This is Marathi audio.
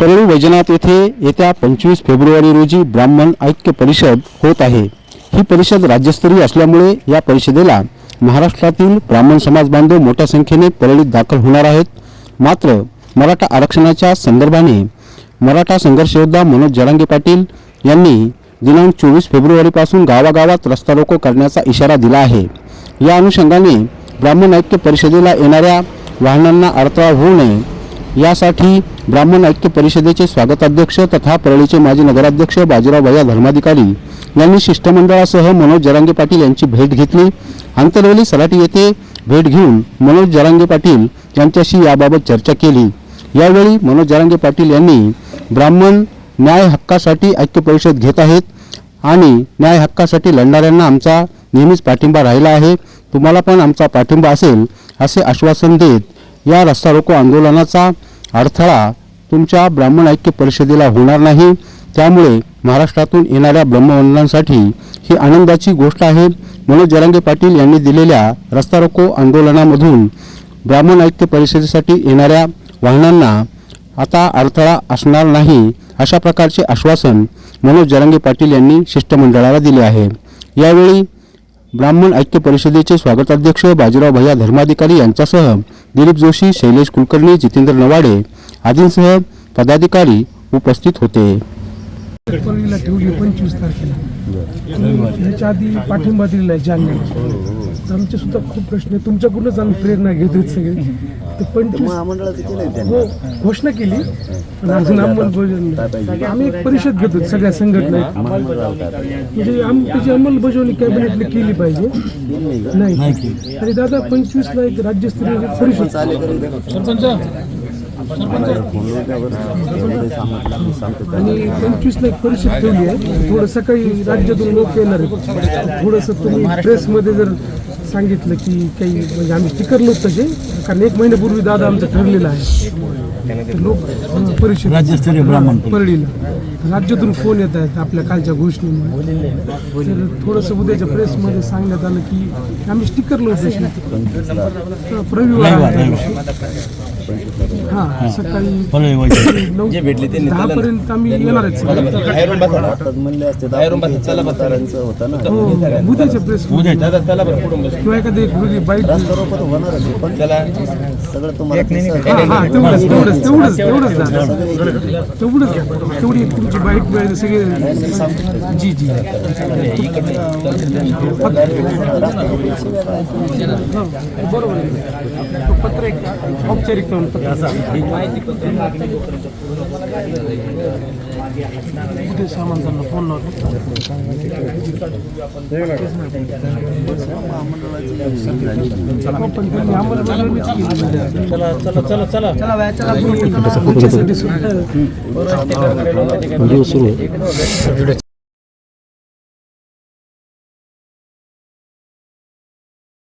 परळी वैजनाथ येथे येत्या पंचवीस फेब्रुवारी रोजी ब्राह्मण ऐक्य परिषद होत आहे. ही परिषद राज्यस्तरीय असल्यामुळे या परिषदेला महाराष्ट्रातील ब्राह्मण समाज बांधव मोठ्या संख्येने परळीत दाखल होणार आहेत. मात्र मराठा आरक्षणाच्या संदर्भाने मराठा संघर्षयोद्धा मनोज जरांगे पाटील यांनी दिनांक चोवीस फेब्रुवारीपासून गावागावात रस्ता रोको करण्याचा इशारा दिला आहे. या अनुषंगाने ब्राह्मण ऐक्य परिषदेला येणाऱ्या वाहनांना अडथळा होऊ नये. यासाठी ब्राह्मण ऐक्य परिषदेचे स्वागताध्यक्ष तथा परळीचे माजी नगराध्यक्ष बाजीराव भैया धर्माधिकारी यांनी शिष्टमंडळासह मनोज जरांगे पाटील यांची भेट घेतली. आंतरवेली सराटी येथे भेट घेऊन मनोज जरांगे पाटील यांच्याशी याबाबत चर्चा केली. यावेळी मनोज जरांगे पाटील यांनी ब्राह्मण न्याय हक्कासाठी ऐक्य परिषद घेत आहेत आणि न्याय हक्कासाठी लढणाऱ्यांना आमचा नेहमीच पाठिंबा राहिला आहे. तुम्हाला पण आमचा पाठिंबा असेल असे आश्वासन देत या रस्ता रोको आंदोलनाचा अडथळा तुमच्या ब्राह्मण ऐक्य परिषदेला होणार नाही. त्यामुळे महाराष्ट्रातून येणाऱ्या ब्रह्मवंदनांसाठी ही आनंदाची गोष्ट आहे. मनोज जरांगे पाटील यांनी दिलेल्या रस्ता रोको आंदोलनामधून ब्राह्मण ऐक्य परिषदेसाठी येणाऱ्या वाहनांना आता अडथळा असणार नाही अशा प्रकारचे आश्वासन मनोज जरांगे पाटील यांनी शिष्टमंडळाला दिले आहे. यावेळी ब्राह्मण ऐक्य परिषदेचे स्वागताध्यक्ष बाजीराव भैया धर्माधिकारी यांच्यासह दिलीप जोशी शैलेश कुलकर्णी जितेंद्र नवाडे आदींसह पदाधिकारी उपस्थित होते. ठेवली पंचवीस तारखेला ह्याच्या आधी पाठिंबा दिलेला आहे जानेवारी तर आमचे सुद्धा खूप प्रश्न आहे तुमच्याकडूनच आम्ही प्रेरणा घेतोय सगळे. तर पंचवीस हो घोषणा केली. पण अजून अंमलबजावणी. आम्ही एक परिषद घेतो सगळ्या संघटना. म्हणजे आम त्याची अंमलबजावणी कॅबिनेटने केली पाहिजे. नाही. आणि दादा पंचवीसला एक राज्यस्तरीय परिषद. आणि पंचवीसला एक परिषद ठेवली आहे थोडं सकाळी राज्यातून लोक येणार आहेत. थोडंसं तुम्ही प्रेसमध्ये जर सांगितलं की काही म्हणजे आम्ही स्टिकर नव्हतं त्याचे कारण एक महिन्यापूर्वी दादा आमचं ठरलेलं आहे. लोक परिषद राज्यस्तरीय ब्राह्मण परळीला राज्यातून फोन येत आहेत आपल्या कालच्या घोषणेमुळे. तर थोडंसं उद्याच्या प्रेसमध्ये सांगण्यात आलं की आम्ही स्टिकर नव्हतं रविवार. हा सकाळी दहा पर्यंत आम्ही येणार आहेत हो उद्याच्या प्रेस किंवा एखादी सगळं तुम्हाला ते तेवढंच तेवढंच तेवढंच तेवढंच तेवढी तुमची सगळे. जी जी. बरोबर पत्र एक औपचारिक पत्र उद्या सामान त्यांना फोन लावतो